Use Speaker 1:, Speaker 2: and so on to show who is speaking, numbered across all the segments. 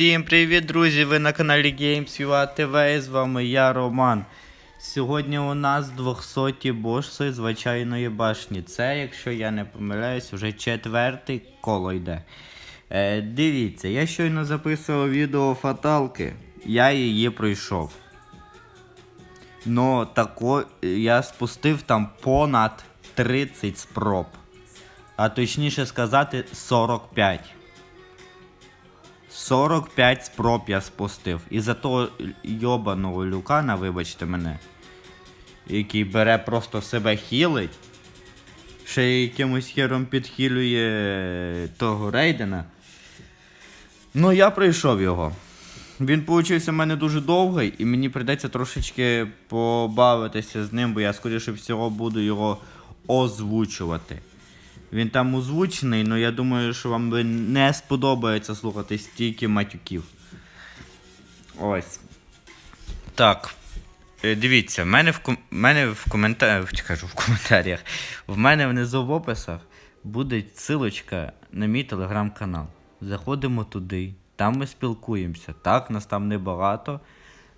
Speaker 1: Всім привіт, друзі! Ви на каналі Games.ua TV і з вами я, Роман. Сьогодні у нас 200 бошси звичайної башні. Це, якщо я не помиляюсь, вже четвертий коло йде. Е, дивіться, я щойно записував відео фаталки, я її пройшов. Но тако я спустив там понад 30 спроб. А точніше сказати 45. 45 спроб я спустив. І за того йобаного люкана, вибачте мене, який бере просто себе хілить, ще якимось хером підхилює того рейдена. Ну, я пройшов його. Він получився в мене дуже довгий, і мені прийдеться трошечки побавитися з ним, бо я, скоріше всього, буду його озвучувати. Він там озвучений, але я думаю, що вам не сподобається слухати стільки матюків. Ось. Так. Е, Дивіться, в мене в, ком... мене в коментарях. Кажу, в коментарях. В мене внизу в описах буде ссылочка на мій телеграм-канал. Заходимо туди, там ми спілкуємося. Так, нас там небагато,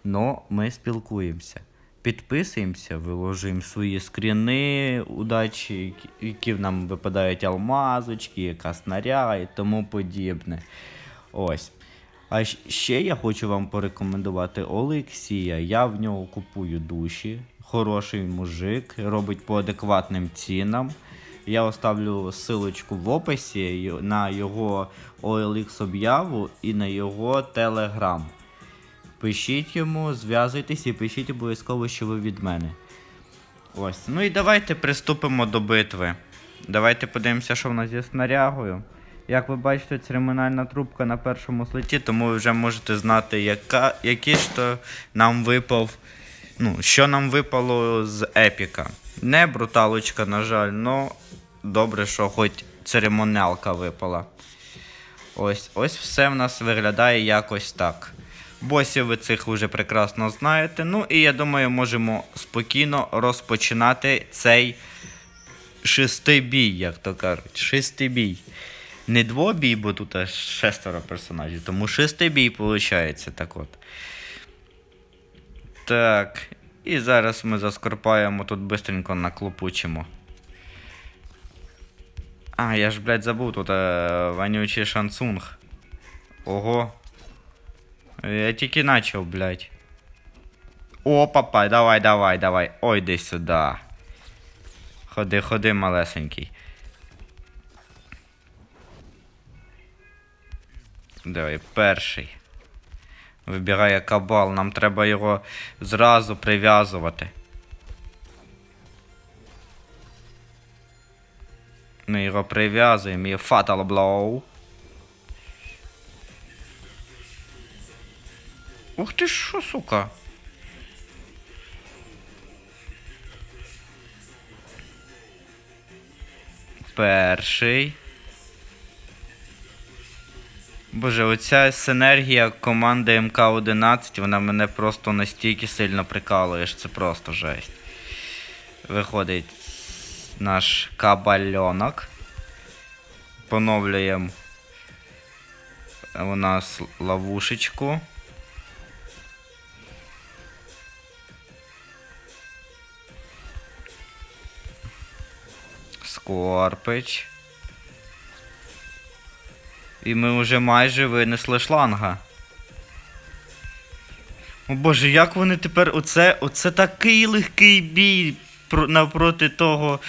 Speaker 1: але ми спілкуємося. Підписуємося, виложуємо свої скріни, удачі, які- нам випадають алмазочки, яка снаряга і тому подібне. Ось. А ще я хочу вам порекомендувати Олексія. Я в нього купую душі. Хороший мужик, робить по адекватним цінам. Я оставлю ссылочку в описі на його OLX об'яву і на його телеграм. Пишіть йому, зв'язуйтесь і пишіть обов'язково, що ви від мене. Ось. Ну і давайте приступимо до битви. Давайте подивимося, що в нас зі снарягою. Як ви бачите, церемональна трубка на першому слеті, тому ви вже можете знати, яка, який ж то нам випав. Ну, що нам випало з епіка. Не бруталочка, на жаль, но добре, що хоч церемоніалка випала. Ось, ось все в нас виглядає якось так. Босів ви цих вже прекрасно знаєте. Ну і я думаю, можемо спокійно розпочинати цей шестибій, як то кажуть. Шестибій. Не двобій, бо тут аж шестеро персонажів, тому шестибій виходить так от. Так. І зараз ми заскорпаємо тут бистренько наклопучимо. А, я ж, блядь, забув тут е, вонючий шансунг. Ого. Я тільки начав, блядь. О, папа, давай, давай, давай. Ой, іди сюди. Ходи, ходи, малесенький. Давай, перший. Вибирає кабал, нам треба його зразу прив'язувати. Ми його прив'язуємо і Fatal Blow. Ух ти що, сука? Перший. Боже, оця синергія команди МК-11, вона мене просто настільки сильно прикалує, що це просто жесть. Виходить наш кабальонок. Поновлюємо у нас ловушечку. Скорпич. І ми вже майже винесли шланга. О боже, як вони тепер. Оце, оце такий легкий бій навпроти того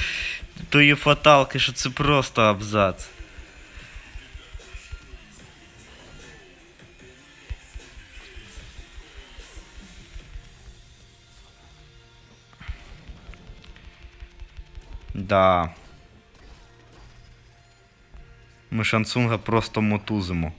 Speaker 1: тої фаталки, що це просто абзац. Да. Ми шансунга просто мотузимо.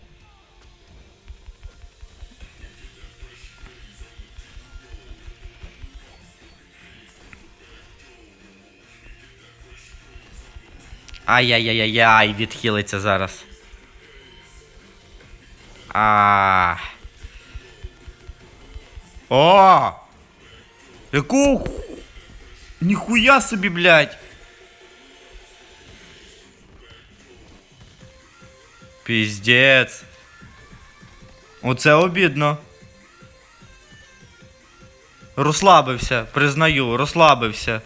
Speaker 1: Ай-яй-яй-яй, відхилиться зараз. А. О! Яку? Ніхуя собі, блядь! Пиздец. Оце обідно. Розслабився, признаю, розслабився.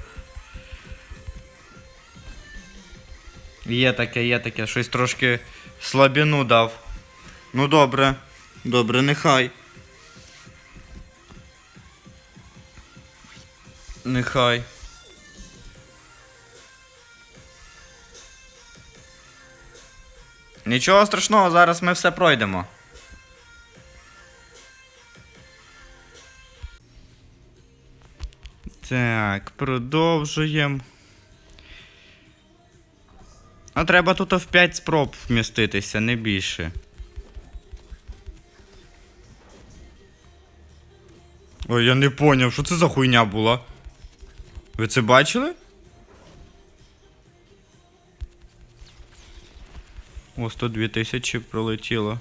Speaker 1: Є таке, є таке, щось трошки слабіну дав. Ну добре, добре, нехай. Нехай. Нічого страшного, зараз ми все пройдемо. Так, продовжуємо. А треба тут в 5 спроб вміститися, не більше. Ой, я не поняв, що це за хуйня була. Ви це бачили? О, 102 тисячі пролетіло.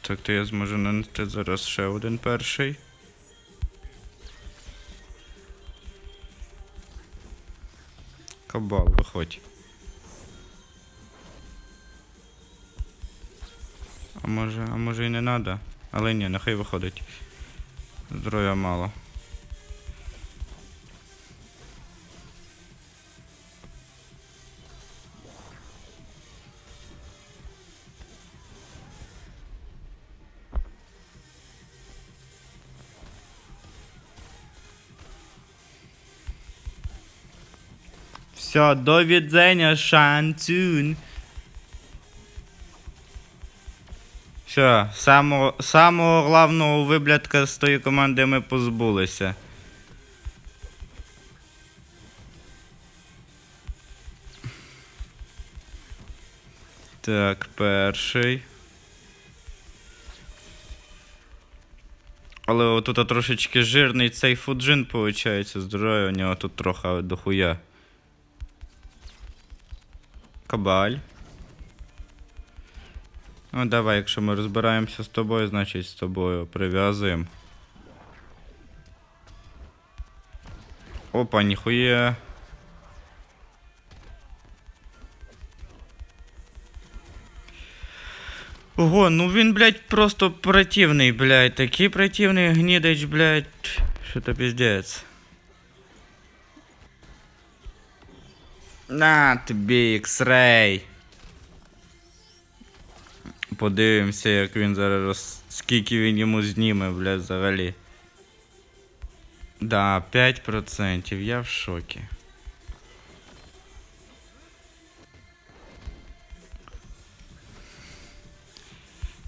Speaker 1: Так, то я зможу нанести зараз ще один перший. Кабал, виходь. А може, а може і не надо? Але ні, нехай виходить. Здоров'я мало. Все, до відзення, шанцюн. Все, самого, самого главного виблядка з тої команди ми позбулися. Так, перший. Але отут трошечки жирний цей фуджин, виходить, здоров'я у нього тут трохи дохуя. Кабаль. Ну давай, якщо ми розбираємося з тобою, значить з тобою прив'язуємо. Опа, ніхуя. Ого, ну він, блядь, просто противний, блядь. Такий противний гнідич, блядь. Що то піздець. На тобі, X-Ray. Подивимося, як він зараз скільки він йому зніме, блядь, взагалі. Да, 5%, я в шокі.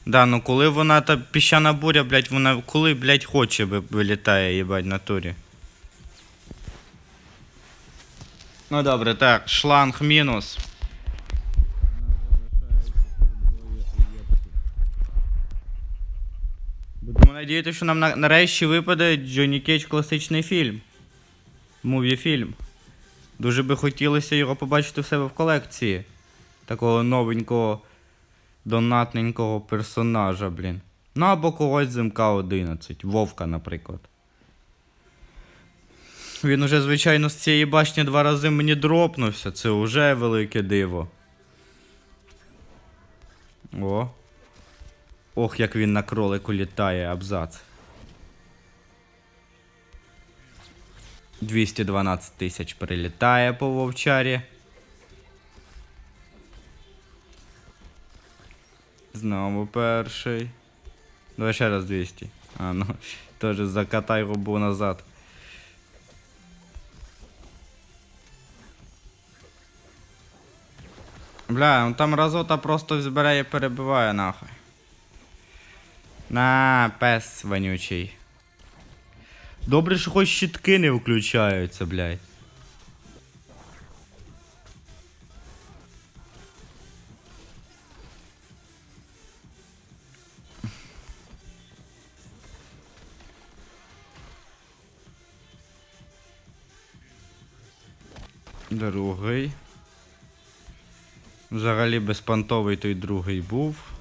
Speaker 1: Да, ну коли вона та піщана буря, блядь, вона коли, блядь, хоче ви- вилітає, їбать, на турі. Ну добре, так, шланг мінус. Будемо що нам на- нарешті випаде Джонні Кейдж класичний фільм. Муві фільм. Дуже би хотілося його побачити в себе в колекції. Такого новенького, донатненького персонажа, блін. Ну або когось з МК-11, Вовка, наприклад. Він уже, звичайно, з цієї башні два рази мені дропнувся. Це уже велике диво. О. Ох, як він на кролику літає, абзац. 212 тисяч прилітає по вовчарі. Знову перший. Давай ще раз 200. А, ну, теж закатай губу назад. Бля, ну там разота просто збирає перебиває нахуй. На, пес вонючий. Добре, що хоч щитки не включаються, блядь. Другий. Взагалі безпантовий той другий був.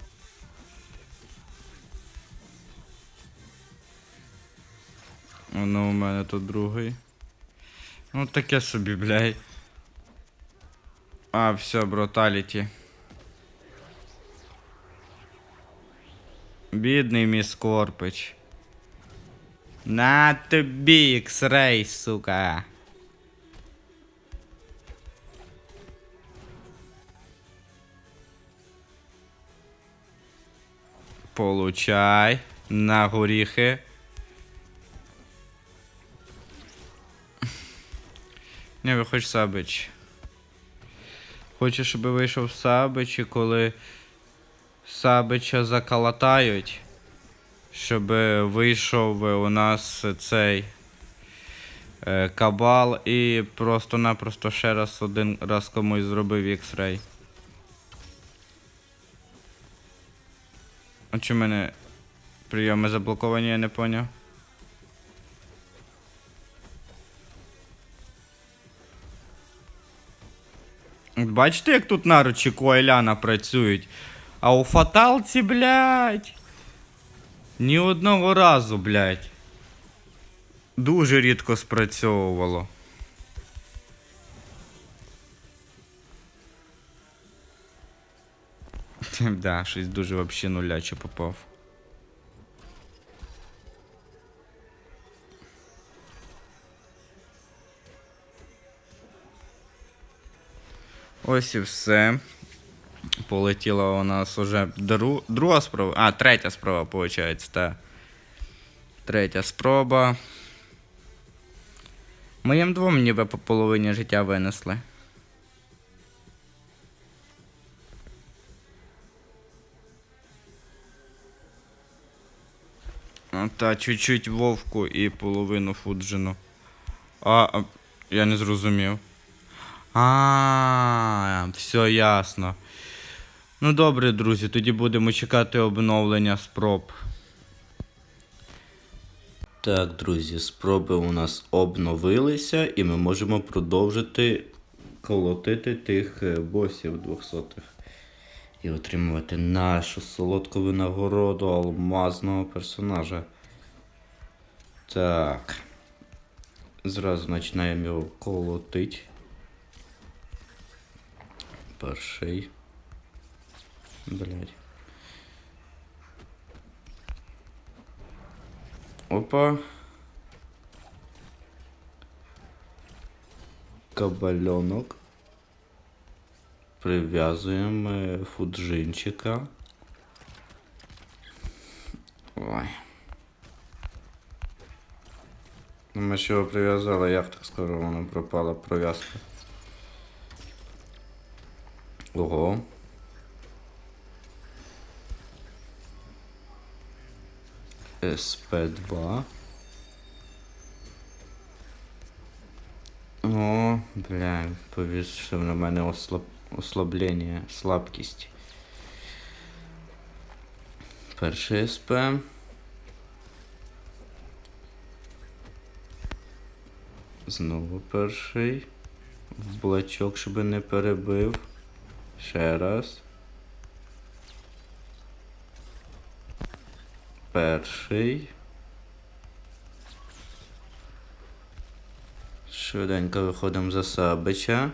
Speaker 1: Ну, у мене тут другий. Ну, таке собі, блядь. А, все, бруталіті. Бідний мій Скорпич. На тобі, X-Ray, сука. Получай на горіхи. Не, виходь Сабич. Хочу, щоб вийшов Сабич, і коли Сабича заколотають, щоб вийшов у нас цей е, кабал і просто-напросто ще раз один раз комусь зробив X-Ray. А чи мене прийоми заблоковані, я не поняв. Бачите, як тут наручі Коеляна працюють? А у фаталці, блядь. Ні одного разу, блядь. Дуже рідко спрацьовувало. Да, щось дуже вообще нуляче попав. Ось і все. Полетіла у нас уже дру... друга спроба. А, третя спроба, виходить, та. Третя спроба. Моїм двом ніби по половині життя винесли. Та чуть-чуть вовку і половину фуджину. А я не зрозумів. А, все ясно. Ну добре, друзі, тоді будемо чекати обновлення спроб. Так, друзі, спроби у нас обновилися, і ми можемо продовжити колотити тих е, босів 200 і отримувати нашу солодку винагороду алмазного персонажа. Так. Зразу починаємо його колотити. Перший. Блять. Опа. Кабальонок. Прив'язуємо е, фуджинчика. Ой. Ну, Ми його прив'язали, як так скоро воно пропала пров'язка. Ого. СП2. О, бля, повісив на мене ослаб... ослаблення, слабкість. Перший СП. Знову перший. В блачок, щоб не перебив. Ще раз. Перший. Швиденько виходимо за Сабича.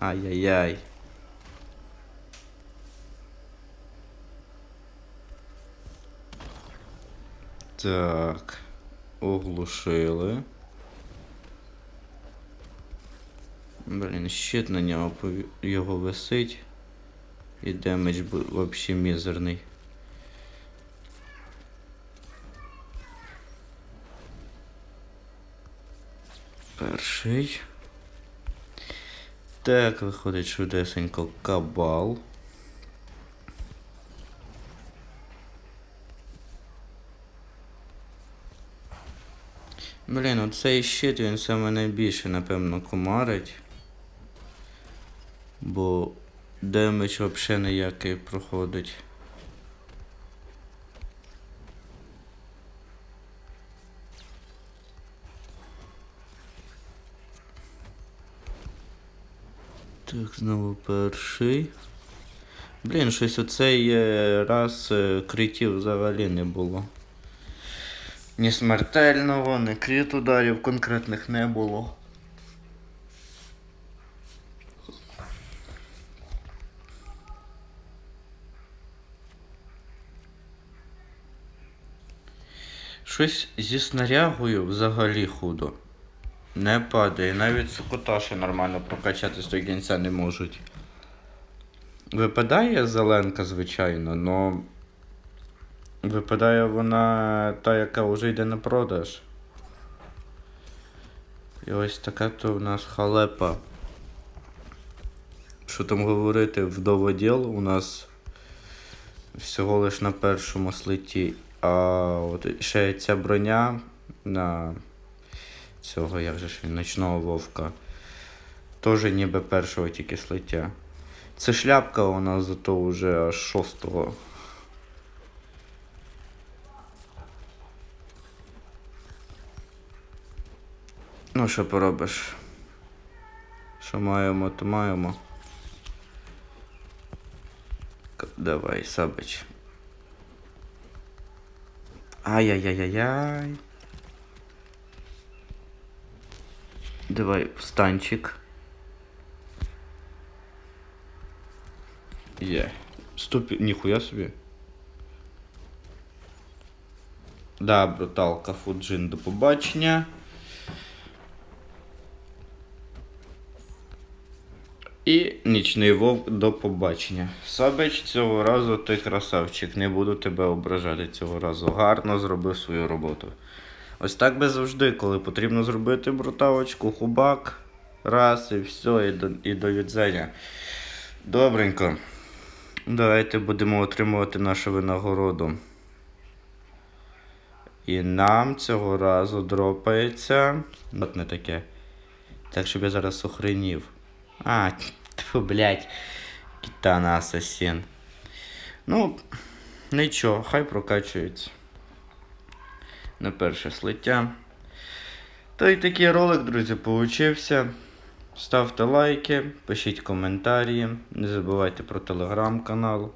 Speaker 1: Ай-яй-яй. Так. Оглушили. Блін, щит на нього його висить. І демедж вообще мізерний. Перший. Так, виходить швидесенько кабал. Блін, оцей щит він саме найбільше, напевно, комарить. Бо демедж взагалі ніякий проходить. Так, знову перший. Блін, щось оцей раз е, критів взагалі не було. Ні смертельного, ні крит ударів конкретних не було. Щось зі снарягою взагалі худо. Не падає. Навіть сукоташі нормально прокачати того кінця не можуть. Випадає зеленка, звичайно, но випадає вона та, яка вже йде на продаж. І ось така то в нас халепа. Що там говорити, вдоводіл у нас всього лиш на першому слиті. А от ще ця броня на цього, як же ж ночного вовка. Теж ніби першого тільки слиття. Це шляпка у нас зато вже аж шостого. Ну, що поробиш? Що маємо, то маємо. Давай, Сабич. Ай-яй-яй-яй-яй. Давай, встанчик. Є. Ступі... Ніхуя собі. Да, бруталка Фуджин, до побачення. І нічний вовк до побачення. Сабич цього разу ти красавчик, не буду тебе ображати цього разу. Гарно зробив свою роботу. Ось так би завжди, коли потрібно зробити бруталочку, хубак, раз і все, і до, і до відзення. Добренько. Давайте будемо отримувати нашу винагороду. І нам цього разу дропається. От не таке. Так, щоб я зараз охренів. А, тьфу, блядь. Кітана асасін. Ну, нічого, хай прокачується. На перше слиття. То й такий ролик, друзі, получився. Ставте лайки, пишіть коментарі, не забувайте про телеграм-канал.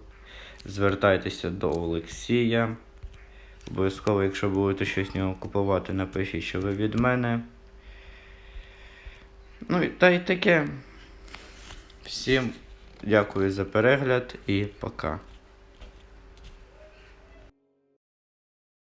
Speaker 1: Звертайтеся до Олексія. Обов'язково, якщо будете щось в нього купувати, напишіть, що ви від мене. Ну і та й таке. Всім дякую за перегляд і пока.